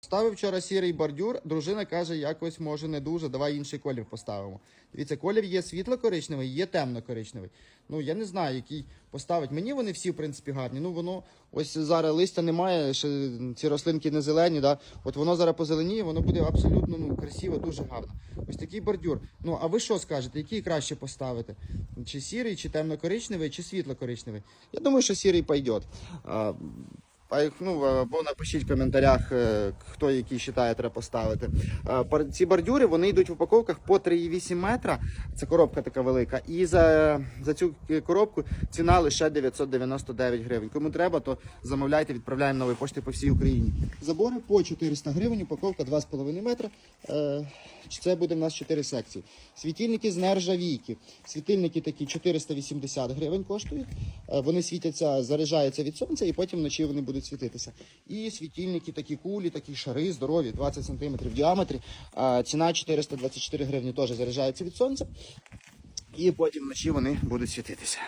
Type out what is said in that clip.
Ставив вчора сірий бордюр, дружина каже, якось може не дуже, давай інший колір поставимо. Дивіться, колір є світло-коричневий, є темно-коричневий. Ну я не знаю, який поставити. Мені вони всі, в принципі, гарні. Ну воно ось зараз листя немає, ще ці рослинки не зелені. Да? От воно зараз позеленіє, воно буде абсолютно ну, красиво, дуже гарно. Ось такий бордюр. Ну а ви що скажете, який краще поставити? Чи сірий, чи темно-коричневий, чи світло-коричневий? Я думаю, що сірий пойде. А, ну, або напишіть в коментарях, е, хто які вважає, треба поставити. Е, Ці бордюри вони йдуть в упаковках по 3,8 метра. Це коробка така велика. І за, за цю коробку ціна лише 999 гривень. Кому треба, то замовляйте, відправляємо нової пошти по всій Україні. Забори по 400 гривень, упаковка 2,5 метра. Е, Це буде в нас 4 секції. Світильники з нержавійки. Світильники такі 480 гривень коштують. Е, Вони світяться, заряджаються від сонця і потім вночі вони будуть світитися. І світильники такі кулі, такі шари, здорові, 20 см в діаметрі. Е, Ціна 424 гривні теж заряджаються від сонця. І потім вночі вони будуть світитися.